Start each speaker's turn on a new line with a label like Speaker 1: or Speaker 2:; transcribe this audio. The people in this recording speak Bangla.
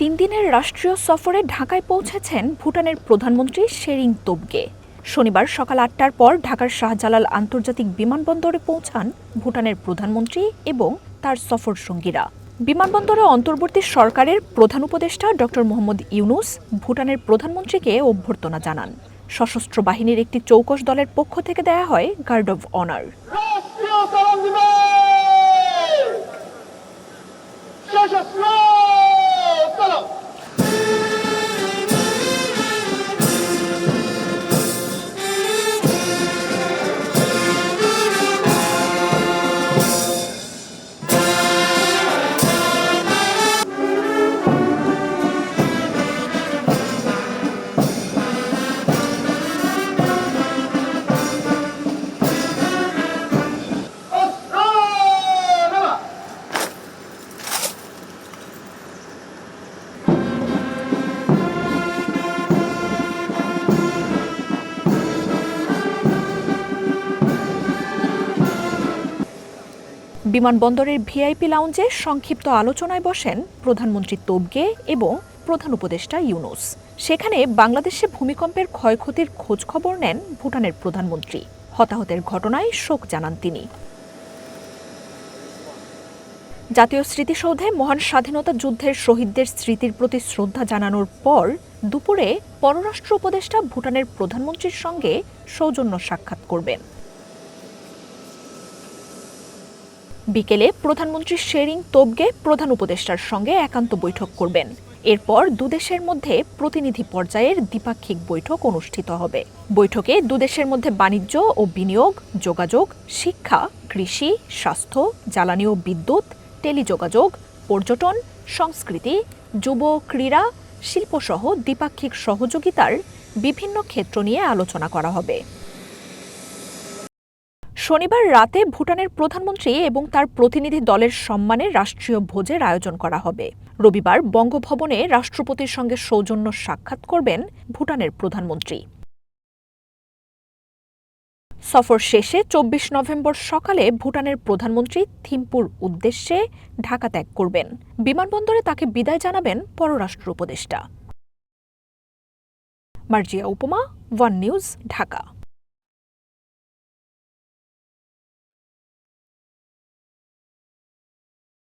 Speaker 1: তিন দিনের রাষ্ট্রীয় সফরে ঢাকায় পৌঁছেছেন ভুটানের প্রধানমন্ত্রী শেরিং তোবগে। শনিবার সকাল আটটার পর ঢাকার শাহজালাল আন্তর্জাতিক বিমানবন্দরে পৌঁছান ভুটানের প্রধানমন্ত্রী এবং তার সফর সঙ্গীরা। বিমানবন্দরে অন্তর্বর্তী সরকারের প্রধান উপদেষ্টা ড. মোহাম্মদ ইউনুস ভুটানের প্রধানমন্ত্রীকে অভ্যর্থনা জানান। সশস্ত্র বাহিনীর একটি চৌকস দলের পক্ষ থেকে দেয়া হয় গার্ড অব অনার। বিমানবন্দরের ভিআইপি লাউঞ্জে সংক্ষিপ্ত আলোচনায় বসেন প্রধানমন্ত্রী তোবগে এবং প্রধান উপদেষ্টা ইউনুস। সেখানে বাংলাদেশে ভূমিকম্পের ক্ষয়ক্ষতির খোঁজ খবর নেন ভুটানের প্রধানমন্ত্রী। হতাহতের ঘটনায় শোক জানান তিনি। জাতীয় স্মৃতিসৌধে মহান স্বাধীনতা যুদ্ধের শহীদদের স্মৃতির প্রতি শ্রদ্ধা জানানোর পর দুপুরে পররাষ্ট্র উপদেষ্টা ভুটানের প্রধানমন্ত্রীর সঙ্গে সৌজন্য সাক্ষাৎ করবেন। বিকেলে প্রধানমন্ত্রী শেরিং তোবগে প্রধান উপদেষ্টার সঙ্গে একান্ত বৈঠক করবেন। এরপর দুদেশের মধ্যে প্রতিনিধি পর্যায়ের দ্বিপাক্ষিক বৈঠক অনুষ্ঠিত হবে। বৈঠকে দুদেশের মধ্যে বাণিজ্য ও বিনিয়োগ, যোগাযোগ, শিক্ষা, কৃষি, স্বাস্থ্য, জ্বালানি ও বিদ্যুৎ, টেলিযোগাযোগ, পর্যটন, সংস্কৃতি, যুব ক্রীড়া, শিল্পসহ দ্বিপাক্ষিক সহযোগিতার বিভিন্ন ক্ষেত্র নিয়ে আলোচনা করা হবে। শনিবার রাতে ভুটানের প্রধানমন্ত্রী এবং তার প্রতিনিধি দলের সম্মানে রাষ্ট্রীয় ভোজের আয়োজন করা হবে। রবিবার বঙ্গভবনে রাষ্ট্রপতির সঙ্গে সৌজন্য সাক্ষাৎ করবেন ভুটানের প্রধানমন্ত্রী। সফর শেষে চব্বিশ নভেম্বর সকালে ভুটানের প্রধানমন্ত্রী থিম্পুর উদ্দেশ্যে ঢাকা ত্যাগ করবেন। বিমানবন্দরে তাকে বিদায় জানাবেন পররাষ্ট্র উপদেষ্টা। মার্জিয়া উপমা, ওয়ান নিউজ, ঢাকা।